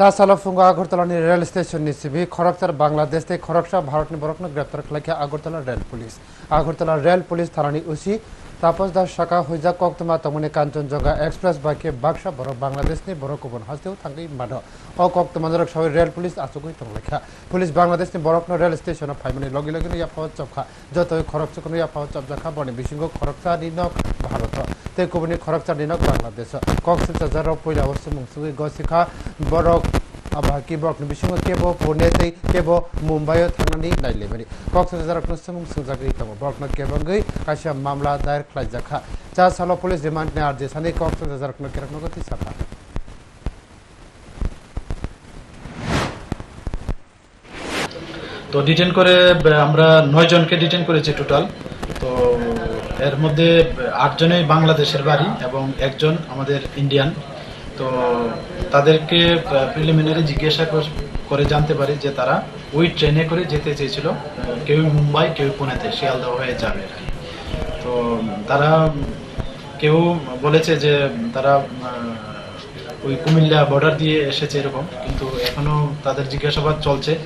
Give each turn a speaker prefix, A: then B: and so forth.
A: আগরতলানি rail station নিসিবি। খরকচার বাংলাদেশ থেকে খরকসা ভারতনি বরকনো গ্রেপ্তার খালাইকে Agartala rail police. Agartala rail police থানানি OC Tapas Das শাখা হইজা কক্তমা, তমনি, কাঞ্চনজঙ্ঘা এক্সপ্রেস বাইকে বাক্সা বড় বাংলাদেশনি বড় কুবন হাসতেও থাঙ্গি মাধ ও কক্তমা জরক সবাই রেল পুলিশ আচুকুই তংলেখা পুলিশ বাংলাদেশনি বরকনো রেল স্টেশন ফাইমানি লগে লগে ইয়া পাওয়া চপখা। যত খরকচকনো ইয়া পাওয়া চপজাখা বনি বিশিঙ্গ খরকচা নিনক ভারত। তে কুবনি খরকচা নিনক বাংলাদেশ কক্সবাজার পয়লা অবশ্য মুংসুগি গসিখা বরক আবহাকি বরকনি বিশিঙ্গ কেবো পুনে তৈ কেবো মুম্বাইও थांनानै नायलायबाय कक्सबाजारखौ सुबुं सोंजागै दङ बरकनो केबंगै कासिया मामला दायर खालायजाखा जा सालो पुलिस रिमान्डनि आर्जि सानै कक्सबाजारखौ केरकनो गति साखा
B: তো ডিটেন করে ব, আমরা নয় জনকে ডিটেন করেছি টোটাল তো এর মধ্যে আটজনই বাংলাদেশের বাড়ি এবং একজন আমাদের ইন্ডিয়ান তো তাদেরকে প্রিলিমিনারি জিজ্ঞাসা কর- জানতে পারি যে তারা ওই ট্রেনে করে যেতে চেয়েছিল। কেউ মুম্বাই, কেউ পুনেতে, শিয়ালদহ হয়ে যাবে তো তারা, কেউ বলেছে যে তারা ওই কুমিল্লা বর্ডার দিয়ে এসেছে এরকম, কিন্তু এখনও তাদের জিজ্ঞাসাবাদ চলছে।